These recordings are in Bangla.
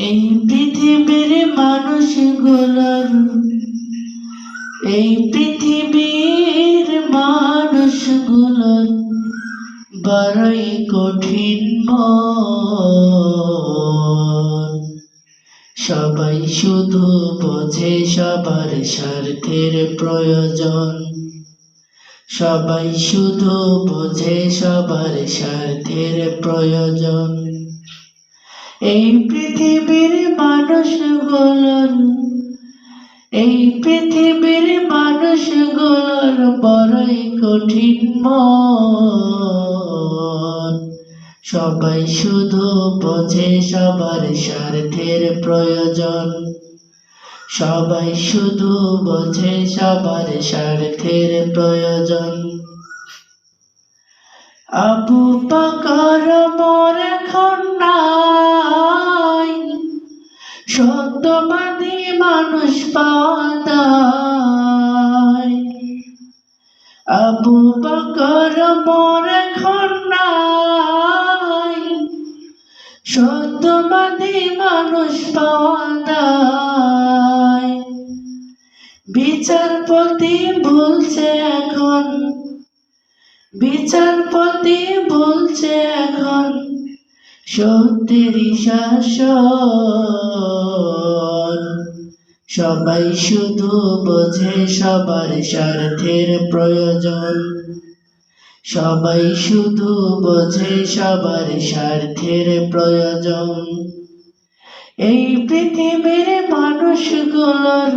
এই পৃথিবীর মানুষগুলোর, এই পৃথিবীর মানুষগুলোর বড়ই কঠিন সবাই শুধু বোঝে সবার স্বার্থের প্রয়োজন। সবাই শুধু বোঝে সবার স্বার্থের প্রয়োজন। এই পৃথিবীর মানুষগুলোর এই পৃথিবীর মানুষগুলোর বড়ই কঠিন মন। সবাই শুধু বোঝে সবার স্বার্থের প্রয়োজন। সবাই শুধু বোঝে সবার স্বার্থের প্রয়োজন। আবু বকর মোর খন্ডাই সত্যবাদী মানুষ পাদায় আবু বকর মোর খন্ডাই সত্যবাদী মানুষ পাদায় বিচারপতি বলছে এখন। বিচারপতি সত্যেরই শাসন সবাই শুধু বোঝে সবার স্বার্থের প্রয়োজন। সবাই শুধু বোঝে সবার স্বার্থের প্রয়োজন। এই পৃথিবীর মানুষগুলোর,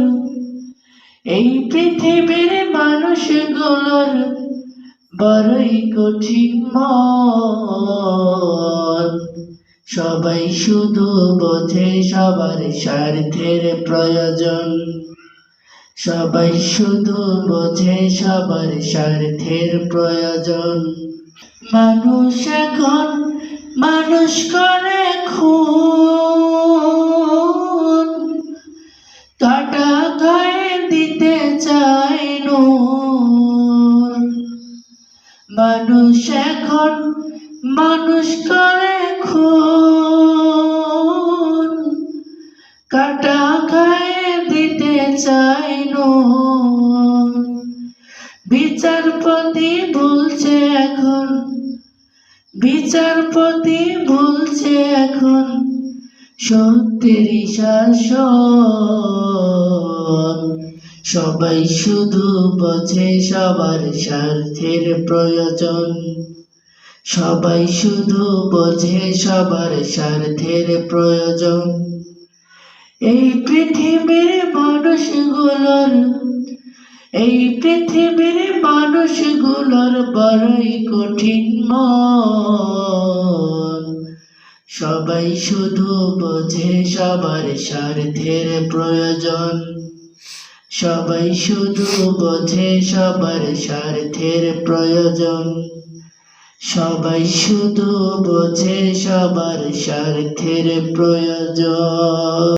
এই পৃথিবীর মানুষগুলোর বড়ই কঠিন সবাই শুধু বোঝে সবার স্বার্থের প্রয়োজন। সবাই শুধু বোঝে সবার স্বার্থের প্রয়োজন। মানুষ এখন, মানুষ করে এখন মানুষ করে খুন। কাটা খায় দিতে চাই বিচারপতি বলছে এখন, বিচারপতি বলছে এখন সত্যেরই শাসন। সবাই শুধু বোঝে সবার স্বার্থের প্রয়োজন। সবাই শুধু বোঝে সবার স্বার্থের প্রয়োজন। এই পৃথিবীর মানুষগুলোর, এই পৃথিবীর মানুষগুলোর বড়ই কঠিন মন। সবাই শুধু বোঝে সবার স্বার্থের প্রয়োজন। সবাই শুধু বোঝে সবার স্বার্থের প্রয়োজন। সবাই শুধু বোঝে সবার স্বার্থের প্রয়োজন।